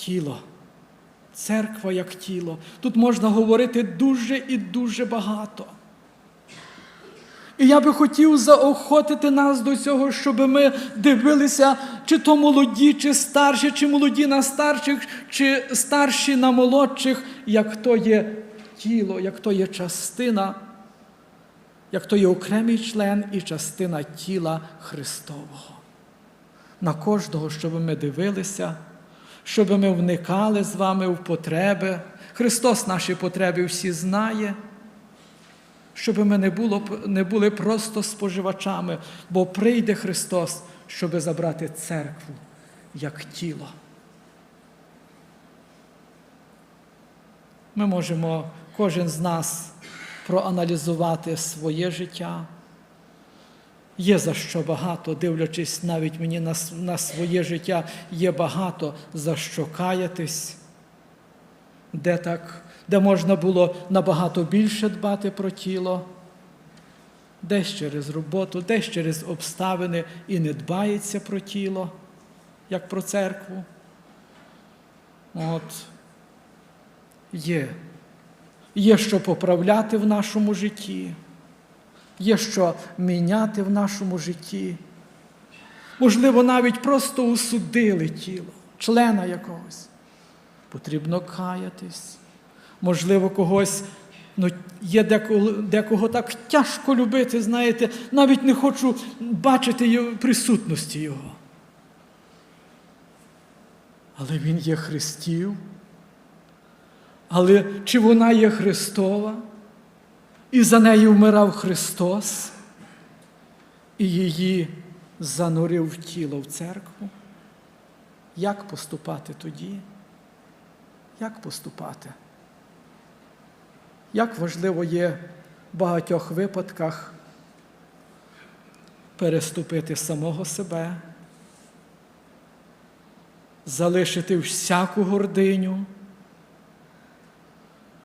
тіло. Церква як тіло. Тут можна говорити дуже і дуже багато. І я би хотів заохотити нас до цього, щоб ми дивилися, чи то молоді, чи старші, чи молоді на старших, чи старші на молодших, як то є тіло, як то є частина, як то є окремий член і частина тіла Христового. На кожного, щоб ми дивилися, щоб ми вникали з вами в потреби. Христос наші потреби всі знає щоб ми не, було, не були просто споживачами, бо прийде Христос, щоб забрати церкву як тіло. Ми можемо кожен з нас проаналізувати своє життя. Є за що багато, дивлячись навіть мені на, на своє життя, є багато за що каятись, де так, де можна було набагато більше дбати про тіло, десь через роботу, десь через обставини і не дбається про тіло, як про церкву. От є. Є що поправляти в нашому житті, є що міняти в нашому житті. Можливо, навіть просто усудили тіло, члена якогось. Потрібно каятись. Можливо, когось ну, є декого, декого так тяжко любити, знаєте, навіть не хочу бачити присутності Його. Але Він є Христів. Але чи вона є Христова? І за неї вмирав Христос, і її занурив в тіло в церкву? Як поступати тоді? Як поступати? Як важливо є в багатьох випадках переступити самого себе, залишити всяку гординю,